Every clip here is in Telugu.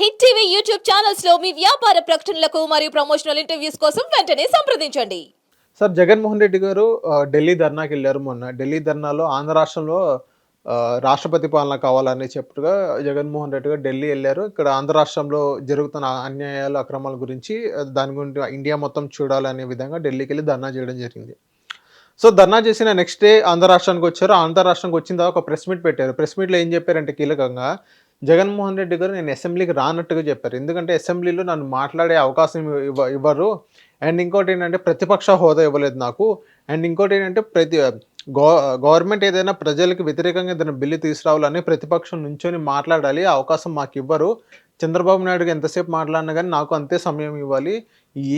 హిట్ టీవీ యూట్యూబ్ ఛానల్స్లో మీ వ్యాపార ప్రకటనలకు మరియు ప్రమోషనల్ ఇంటర్వ్యూస్ కోసం వెంటనే సంప్రదించండి. సార్ జగన్మోహన్ రెడ్డి గారు ఢిల్లీ ధర్నాకి వెళ్ళారు మొన్న. ఢిల్లీ ధర్నాలో ఆంధ్ర రాష్ట్రంలో రాష్ట్రపతి పాలన కావాలని చెప్పుగా జగన్మోహన్ రెడ్డి గారు ఢిల్లీ వెళ్ళారు. ఇక్కడ ఆంధ్ర రాష్ట్రంలో జరుగుతున్న అన్యాయాలు అక్రమాల గురించి దాని గురించి ఇండియా మొత్తం చూడాలనే విధంగా ఢిల్లీకి వెళ్ళి ధర్నా చేయడం జరిగింది. సో ధర్నా చేసిన నెక్స్ట్ డే ఆంధ్ర రాష్ట్రానికి వచ్చారు. ఆంధ్ర రాష్ట్రానికి వచ్చిన తర్వాత ఒక ప్రెస్ మీట్ పెట్టారు. ప్రెస్ మీట్లో ఏం చెప్పారంటే కీలకంగా జగన్మోహన్ రెడ్డి గారు నేను అసెంబ్లీకి రానట్టుగా చెప్పారు. ఎందుకంటే అసెంబ్లీలో నన్ను మాట్లాడే అవకాశం ఇవ్వ ఇవ్వరు. అండ్ ఇంకోటి ఏంటంటే ప్రతిపక్ష హోదా ఇవ్వలేదు నాకు. అండ్ ఇంకోటి ఏంటంటే ప్రతి గో గవర్నమెంట్ ఏదైనా ప్రజలకు వ్యతిరేకంగా ఏదైనా బిల్లు తీసుకురావాలని ప్రతిపక్షం నుంచొని మాట్లాడాలి. అవకాశం మాకు ఇవ్వరు. చంద్రబాబు నాయుడుకి ఎంతసేపు మాట్లాడినా కానీ నాకు అంతే సమయం ఇవ్వాలి.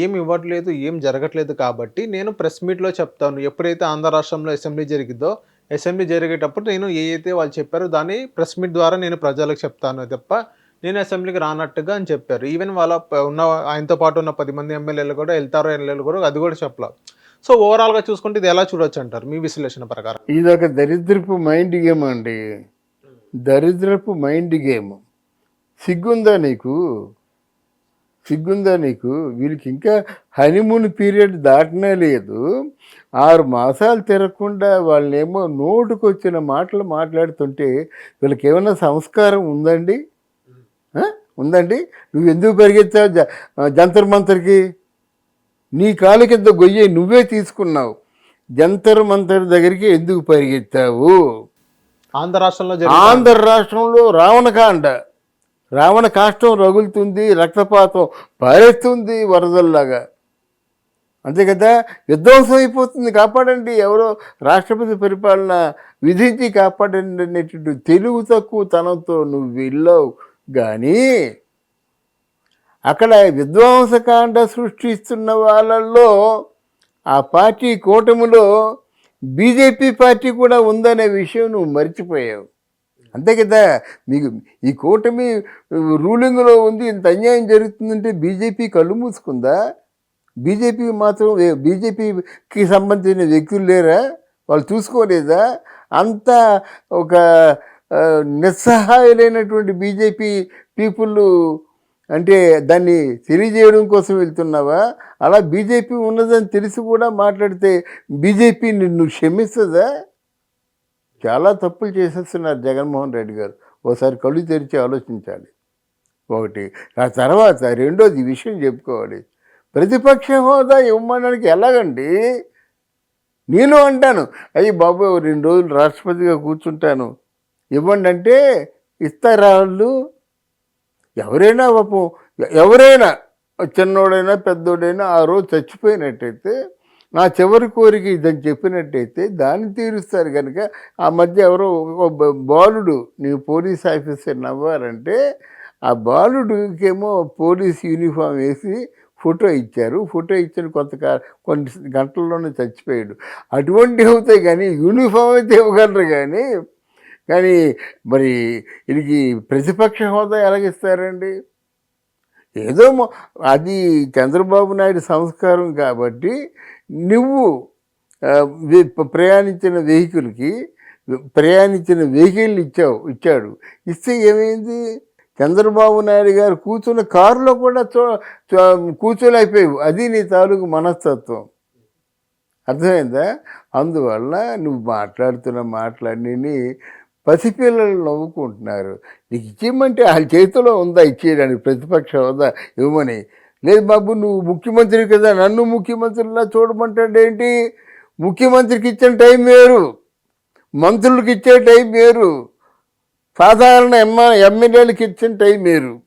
ఏం ఇవ్వట్లేదు ఏం జరగట్లేదు కాబట్టి నేను ప్రెస్ మీట్లో చెప్తాను. ఎప్పుడైతే ఆంధ్ర రాష్ట్రంలో అసెంబ్లీ జరిగిద్దో అసెంబ్లీ జరిగేటప్పుడు నేను ఏ అయితే వాళ్ళు చెప్పారో దాన్ని ప్రెస్ మీట్ ద్వారా నేను ప్రజలకు చెప్తాను తప్ప నేను అసెంబ్లీకి రానట్టుగా అని చెప్పారు. ఈవెన్ వాళ్ళ ఉన్న ఆయనతో పాటు ఉన్న పది మంది ఎమ్మెల్యేలు కూడా వెళ్తారో ఎమ్మెల్యేలు కూడా అది కూడా చెప్పలేదు. సో ఓవరాల్గా చూసుకుంటే ఇది ఎలా చూడొచ్చు అంటారు? మీ విశ్లేషణ ప్రకారం. ఇది ఒక దరిద్రపు మైండ్ గేమ్ అండి. దరిద్రపు మైండ్ గేమ్ సిగ్గుందా నీకు? సిగ్గుందా నీకు? వీళ్ళకి ఇంకా హనీమూన్ పీరియడ్ దాటనే లేదు. ఆరు మాసాలు తిరగకుండా వాళ్ళేమో నోటుకు వచ్చిన మాటలు మాట్లాడుతుంటే వీళ్ళకి ఏమైనా సంస్కారం ఉందండి? ఉందండి? నువ్వు ఎందుకు పరిగెత్తావు జ జంతర్ మంతర్కి? నీ కాలు కింద గొయ్యి నువ్వే తీసుకున్నావు. జంతర్ మంతర్ దగ్గరికి ఎందుకు పరిగెత్తావు? ఆంధ్ర రాష్ట్రంలో ఆంధ్ర రాష్ట్రంలో రావణకాండ. రావణ కాష్టం రగులుతుంది రక్తపాతం పారేస్తుంది వరదల్లాగా. అంతే కదా? విధ్వంసం అయిపోతుంది కాపాడండి. ఎవరో రాష్ట్రపతి పరిపాలన విధించి కాపాడండి అనేటువంటి తెలుగు తక్కువ తనంతో నువ్వు వెళ్ళావు. కానీ అక్కడ విధ్వంసకాండ సృష్టిస్తున్న వాళ్ళల్లో ఆ పార్టీ కూటమిలో బీజేపీ పార్టీ కూడా ఉందనే విషయం నువ్వు మర్చిపోయావు. అంతే కదా. మీకు ఈ కూటమి రూలింగ్లో ఉంది ఇంత అన్యాయం జరుగుతుందంటే బీజేపీ కళ్ళు మూసుకుందా? బీజేపీ మాత్రం బీజేపీకి సంబంధించిన వ్యక్తులు లేరా? వాళ్ళు చూసుకోలేదా? అంత ఒక నిస్సహాయులైనటువంటి బీజేపీ పీపుల్ అంటే దాన్ని తెలియజేయడం కోసం వెళ్తున్నావా? అలా బీజేపీ ఉన్నదని తెలిసి కూడా మాట్లాడితే బీజేపీ నిన్ను క్షమిస్తుందా? చాలా తప్పులు చేసేస్తున్నారు జగన్మోహన్ రెడ్డి గారు. ఓసారి కళ్ళు తెరిచి ఆలోచించాలి. ఒకటి. ఆ తర్వాత రెండోది విషయం చెప్పుకోవాలి. ప్రతిపక్ష హోదా ఇవ్వమనడానికి ఎలాగండి? నేను అంటాను. అయ్యి బాబు రెండు రోజులు రాష్ట్రపతిగా కూర్చుంటాను. ఇవ్వండి అంటే ఇస్తారా వాళ్ళు ఎవరైనా పాపం ఎవరైనా చిన్నోడైనా పెద్దోడైనా ఆ రోజు చచ్చిపోయినట్టయితే నా చివరి కోరిక ఇదని చెప్పినట్టయితే దాన్ని తీరుస్తారు కనుక ఆ మధ్య ఎవరో ఒక బాలుడు నీవు పోలీస్ ఆఫీసర్ నవ్వారంటే ఆ బాలుడికేమో పోలీస్ యూనిఫామ్ వేసి ఫోటో ఇచ్చారు. ఫోటో ఇచ్చిన కొంత కొన్ని గంటల్లోనే చచ్చిపోయాడు. అటువంటివి అవుతాయి కానీ యూనిఫామ్ అయితే ఇవ్వగలరు కానీ కానీ మరి వీరికి ప్రతిపక్ష హోదా ఎలాగిస్తారండి? ఏదో అది చంద్రబాబు నాయుడు సంస్కారం కాబట్టి నువ్వు ప్రయాణించిన వెహికల్కి ప్రయాణించిన వెహికల్ ఇచ్చావు ఇచ్చాడు. ఇస్తే ఏమైంది? చంద్రబాబు నాయుడు గారు కూర్చున్న కారులో కూడా చూ కూర్చోలేకపోయావు. అది నీ తాలూకు మనస్తత్వం. అర్థమైందా? అందువల్ల నువ్వు మాట్లాడుతున్న మాట్లాడిని పసిపిల్లలు నవ్వుకుంటున్నారు. నీకు ఇచ్చేయమంటే వాళ్ళ చేతిలో ఉందా ఇచ్చేయడానికి ప్రతిపక్షం ఉందా? ఇవ్వమని. లేదు బాబు నువ్వు ముఖ్యమంత్రి కదా నన్ను ముఖ్యమంత్రిలా చూడమంటాడేంటి ముఖ్యమంత్రికి ఇచ్చిన టైం వేరు. మంత్రులకు ఇచ్చే టైం వేరు. సాధారణ ఎమ్మ ఎమ్మెల్యేలకు ఇచ్చిన టైం వేరు.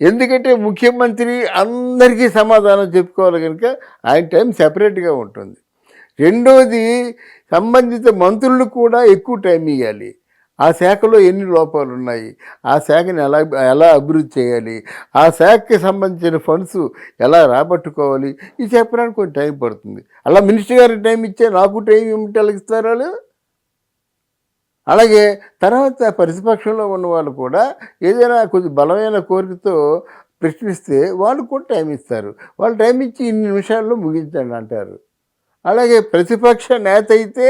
ఎందుకంటే ముఖ్యమంత్రి అందరికీ సమాధానం చెప్పుకోవాలి కనుక ఆయన టైం సెపరేట్గా ఉంటుంది. రెండోది సంబంధిత మంత్రులు కూడా ఎక్కువ టైం ఇవ్వాలి ఆ శాఖలో ఎన్ని లోపాలు ఉన్నాయి? ఆ శాఖని ఎలా ఎలా అభివృద్ధి చేయాలి? ఆ శాఖకి సంబంధించిన ఫండ్స్ ఎలా రాబట్టుకోవాలి? ఇది చెప్పడానికి కొంచెం టైం పడుతుంది. అలా మినిస్టర్ గారికి టైం ఇచ్చే నాకు టైం ఏమిటి ఇస్తారు వాళ్ళు? అలాగే తర్వాత ప్రతిపక్షంలో ఉన్న వాళ్ళు కూడా ఏదైనా కొద్ది బలమైన కోరికతో ప్రశ్నిస్తే వాళ్ళు కూడా టైం ఇస్తారు. వాళ్ళు టైం ఇచ్చి ఇన్ని నిమిషాల్లో ముగించండి అంటారు. అలాగే ప్రతిపక్ష నేత అయితే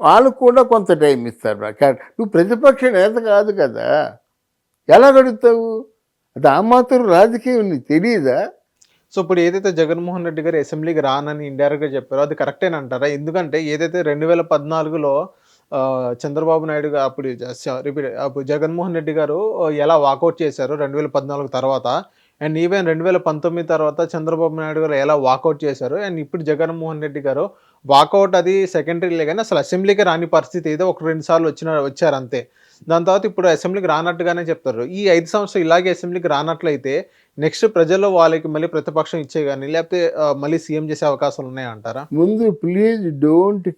వాళ్ళకు కూడా కొంత టైం ఇస్తారు నువ్వు ప్రతిపక్ష నేత కాదు కదా. ఎలా గడుగుతావు అది ఆ మాత్రం రాజకీయం నీకు తెలియదా సో ఇప్పుడు ఏదైతే జగన్మోహన్ రెడ్డి గారు అసెంబ్లీకి రానని ఇండైరెక్ట్గా చెప్పారో అది కరెక్టేనంటారా? అంటారా ఎందుకంటే ఏదైతే రెండు వేల పద్నాలుగులో చంద్రబాబు నాయుడు గారు అప్పుడు రిపీట్ అప్పుడు జగన్మోహన్ రెడ్డి గారు ఎలా వాకౌట్ చేశారు రెండు వేల పద్నాలుగు తర్వాత అండ్ ఈవెన్ రెండు వేల పంతొమ్మిది తర్వాత చంద్రబాబు నాయుడు గారు ఎలా వాకౌట్ చేశారు అండ్ ఇప్పుడు జగన్మోహన్ రెడ్డి గారు వాకౌట్ అది సెకండరీలే కానీ అసలు అసెంబ్లీకి రాని పరిస్థితి ఏదో ఒక రెండు సార్లు వచ్చిన వచ్చారు అంతే. దాని తర్వాత ఇప్పుడు అసెంబ్లీకి రానట్టుగానే చెప్తారు. ఈ ఐదు సంవత్సరాలు ఇలాగే అసెంబ్లీకి రానట్లయితే నెక్స్ట్ ప్రజల్లో వాళ్ళకి మళ్ళీ ప్రతిపక్షం ఇచ్చే కానీ లేకపోతే మళ్ళీ సీఎం చేసే అవకాశాలు ఉన్నాయంటారా ముందు please don't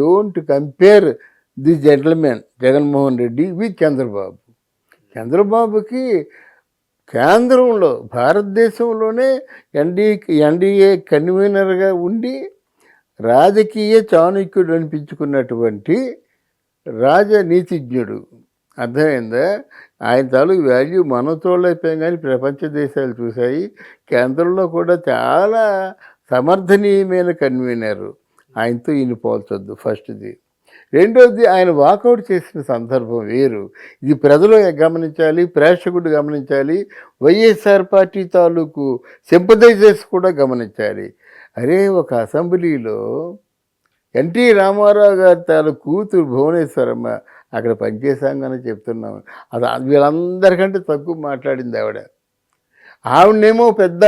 don't compare the gentlemen Jaganmohan Reddy with Chandrababu. చంద్రబాబుకి కేంద్రంలో భారతదేశంలోనే ఎన్డీ ఎన్డీఏ కన్వీనర్గా ఉండి రాజకీయ చాణక్యుడు అనిపించుకున్నటువంటి రాజనీతిజ్ఞుడు. అర్థమైందా? ఆయన తాలూకు వాల్యూ మనం చూడలేకపోయాం కానీ ప్రపంచ దేశాలు చూశాయి. కేంద్రంలో కూడా చాలా సమర్థనీయమైన కన్వీనర్. ఆయనతో ఈయన పోల్చొద్దు. ఫస్ట్ది రెండోది ఆయన వాకౌట్ చేసిన సందర్భం వేరు. ఇది ప్రజలు గమనించాలి ప్రేక్షకుడు గమనించాలి వైఎస్ఆర్ పార్టీ తాలూకు సింపదైజర్స్ కూడా గమనించాలి. అరే ఒక అసెంబ్లీలో ఎన్టీ రామారావు గారి తాలూకు కూతురు భువనేశ్వరమ్మ అక్కడ పనిచేశామని చెప్తున్నాం. అది వీళ్ళందరికంటే తక్కువ మాట్లాడింది ఆవిడ. ఆవిడనేమో పెద్ద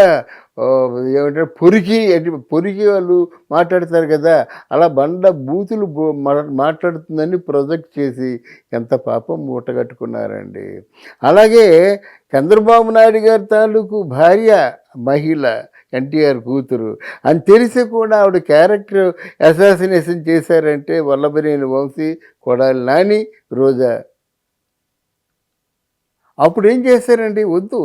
ఏమంటే ఏమంటారు పొరికి పొరికి వాళ్ళు మాట్లాడతారు కదా అలా బండ బూతులు మాట్లాడుతుందని ప్రొజెక్ట్ చేసి ఎంత పాపం మూటగట్టుకున్నారండి అలాగే చంద్రబాబు నాయుడు గారి తాలూకు భార్య మహిళ ఎన్టీఆర్ కూతురు అని తెలిసి కూడా ఆవిడ క్యారెక్టర్ అసాసినేషన్ చేశారంటే వల్లభనేని వంశీ కొడాలి నాని రోజా అప్పుడు ఏం చేశారండి? వద్దు.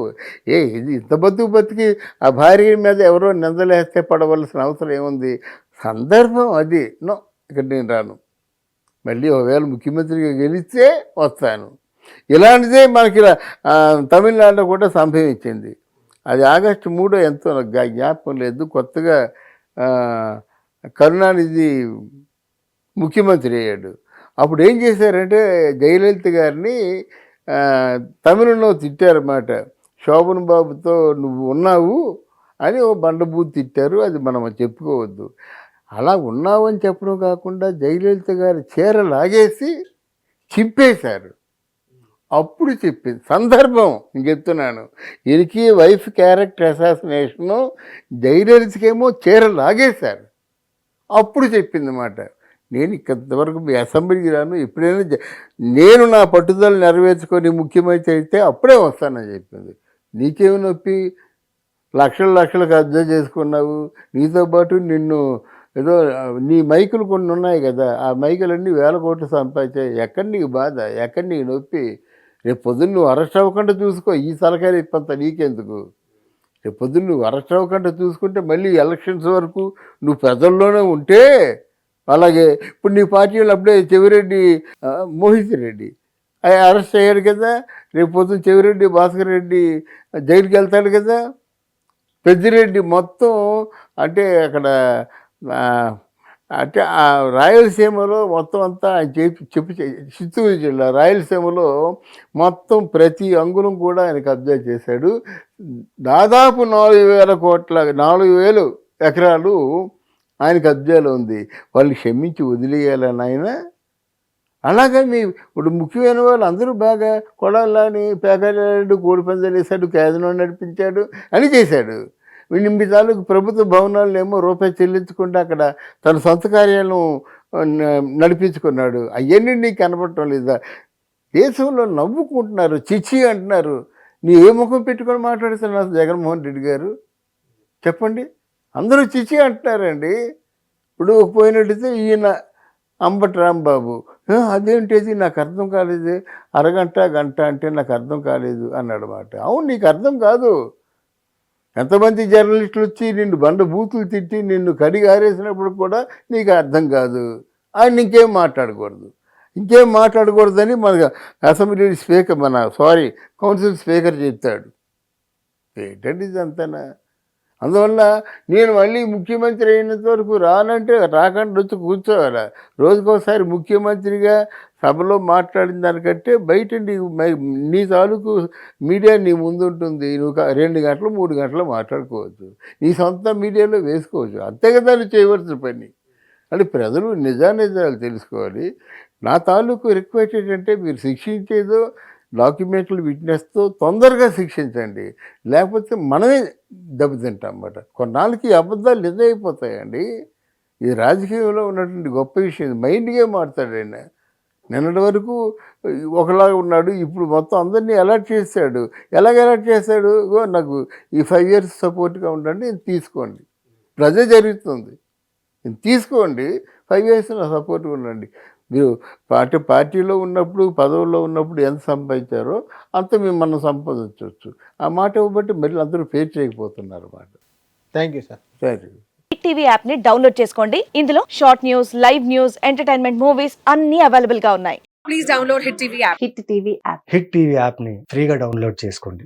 ఏ ఇది ఇంత బతుకు బతికి ఆ భార్య మీద ఎవరో నిందలేస్తే పడవలసిన అవసరం ఏముంది? సందర్భం అది. నో ఇక్కడ నేను రాను. మళ్ళీ ఒకవేళ ముఖ్యమంత్రిగా గెలిస్తే వస్తాను. ఇలాంటిదే మనకి తమిళనాడులో కూడా సంభవించింది. అది ఆగస్టు మూడో ఎంతో జ్ఞాపకం లేదు. కొత్తగా కరుణానిధి ముఖ్యమంత్రి అయ్యాడు. అప్పుడు ఏం చేశారంటే జయలలిత గారిని తమిళంలో తిట్టారన్నమాట. శోభన్ బాబుతో నువ్వు ఉన్నావు అని ఓ బండబూత్ తిట్టారు. అది మనం చెప్పుకోవద్దు. అలా ఉన్నావు అని చెప్పడం కాకుండా జయలలిత గారి చీర లాగేసి చింపేశారు. అప్పుడు చెప్పింది సందర్భం నేను చెప్తున్నాను. ఇరికి వైఫ్ క్యారెక్టర్ అసాసినేషను జయలలితకేమో చీర లాగేశారు. అప్పుడు చెప్పింది మాట నేను ఇంతవరకు మీ అసెంబ్లీకి రాను. ఎప్పుడైనా నేను నా పట్టుదల నెరవేర్చుకొని ముఖ్యమంత్రి అయితే అప్పుడే వస్తానని చెప్పింది. నీకేమి నొప్పి? లక్షల లక్షలు కబ్జా చేసుకున్నావు. నీతో పాటు నిన్ను ఏదో నీ మైకులు కొన్ని ఉన్నాయి కదా ఆ మైకులన్నీ వేల కోట్లు సంపాదించాయి ఎక్కడ నీకు బాధ? ఎక్కడ నీకు నొప్పి? రేపు పొద్దున్న నువ్వు అరెస్ట్ అవ్వకుండా చూసుకో. ఈ సలకాయ ఇప్పంత నీకెందుకు? రేపు పొద్దున్న నువ్వు అరెస్ట్ అవ్వకుండా చూసుకుంటే మళ్ళీ ఎలక్షన్స్ వరకు నువ్వు ప్రజల్లోనే ఉంటే అలాగే ఇప్పుడు నీ పార్టీ అప్పుడే చెవిరెడ్డి మోహిత్ రెడ్డి. అరెస్ట్ అయ్యాడు కదా రేపు పొద్దున్న చెవిరెడ్డి భాస్కర్ రెడ్డి జైలుకి వెళ్తాడు కదా. పెద్దిరెడ్డి మొత్తం అంటే అక్కడ అంటే ఆ రాయలసీమలో మొత్తం అంతా ఆయన చెప్పి చెప్పి చిత్తూరు జిల్లా రాయలసీమలో మొత్తం ప్రతి అంగుళం కూడా ఆయన కబ్జా చేశాడు. దాదాపు నాలుగు వేల కోట్ల నాలుగు వేలు ఎకరాలు ఆయన కబ్జాలో ఉంది. వాళ్ళు క్షమించి వదిలేయాలని ఆయన. అలాగే మీ ఇప్పుడు ముఖ్యమైన వాళ్ళు అందరూ బాగా కొడాలని పేకాడు కోడి పందాలు వేశాడు నడిపించాడు అని చేశాడు. ఎనిమిది తాలూకు ప్రభుత్వ భవనాలను ఏమో రూపాయి చెల్లించకుండా అక్కడ తన సొంత కార్యాలను నడిపించుకున్నాడు. అవన్నీ నీకు కనపడటం లేదా? దేశంలో నవ్వుకుంటున్నారు చిచ్చి అంటున్నారు. నీ ఏ ముఖం పెట్టుకొని మాట్లాడుతున్నారు జగన్మోహన్ రెడ్డి గారు? చెప్పండి. అందరూ చిచి అంటున్నారండి. ఇప్పుడు పోయినట్టయితే ఈయన అంబటి రాంబాబు అదేంటిది? నాకు అర్థం కాలేదు. అరగంట గంట అంటే నాకు అర్థం కాలేదు అన్నాడు మాట. అవును నీకు అర్థం కాదు. ఎంతమంది జర్నలిస్టులు వచ్చి నిన్ను బండ బూతులు తిట్టి నిన్ను కడిగారేసినప్పుడు కూడా నీకు అర్థం కాదు. ఆయన ఇంకేం మాట్లాడకూడదు. ఇంకేం మాట్లాడకూడదని మన అసెంబ్లీ స్పీకర్ మన సారీ కౌన్సిల్ స్పీకర్ చెప్తాడు ఏంటండి అంతనా అందువల్ల నేను మళ్ళీ ముఖ్యమంత్రి అయినంత వరకు రానంటే రాకుండా వచ్చి కూర్చోవాలి. రోజుకోసారి ముఖ్యమంత్రిగా సభలో మాట్లాడిన దానికంటే బయట నీ నీ తాలూకు మీడియా నీ ముందు ఉంటుంది. నువ్వు రెండు గంటలు మూడు గంటలు మాట్లాడుకోవచ్చు. నీ సొంత మీడియాలో వేసుకోవచ్చు. అంతే కదా నువ్వు చేయవలసిన పని. అంటే ప్రజలు నిజానిజాలు తెలుసుకోవాలి. నా తాలూకు రిక్వెస్ట్ ఏంటంటే మీరు శిక్షించేదో డాక్యుమెంట్లు విట్నెస్తో తొందరగా శిక్షించండి. లేకపోతే మనమే దెబ్బతింటాం అన్నమాట కొన్నాళ్ళకి అబద్ధాలు నిజమైపోతాయండి. ఇది రాజకీయంలో ఉన్నటువంటి గొప్ప విషయం మైండ్గా మారుతాడు ఆయన. నిన్నటి వరకు ఒకలాగా ఉన్నాడు ఇప్పుడు మొత్తం అందరినీ అలర్ట్ చేశాడు. ఎలాగ అలర్ట్ చేశాడు? నాకు ఈ ఫైవ్ ఇయర్స్ సపోర్ట్గా ఉండండి నేను తీసుకోండి. ప్రజ జరుగుతుంది. నేను తీసుకోండి ఫైవ్ ఇయర్స్ నా సపోర్ట్గా ఉండండి. మీరు పార్టీ పార్టీలో ఉన్నప్పుడు పదవుల్లో ఉన్నప్పుడు ఎంత సంపాదించారో అంత మేము మనం సంపాదించవచ్చు. ఆ మాట ఇవ్వబట్టి మళ్ళీ అందరూ పే చేయకపోతున్నారు అన్నమాట. Thank you sir. సరే హిట్ టీవీ యాప్ని డౌన్లోడ్ చేసుకోండి. ఇందులో short news live news entertainment movies అన్ని అవైలబుల్గా ఉన్నాయి. please download Hit TV app. Hit TV app. Hit TV యాప్ని ఫ్రీగా డౌన్లోడ్ చేసుకోండి.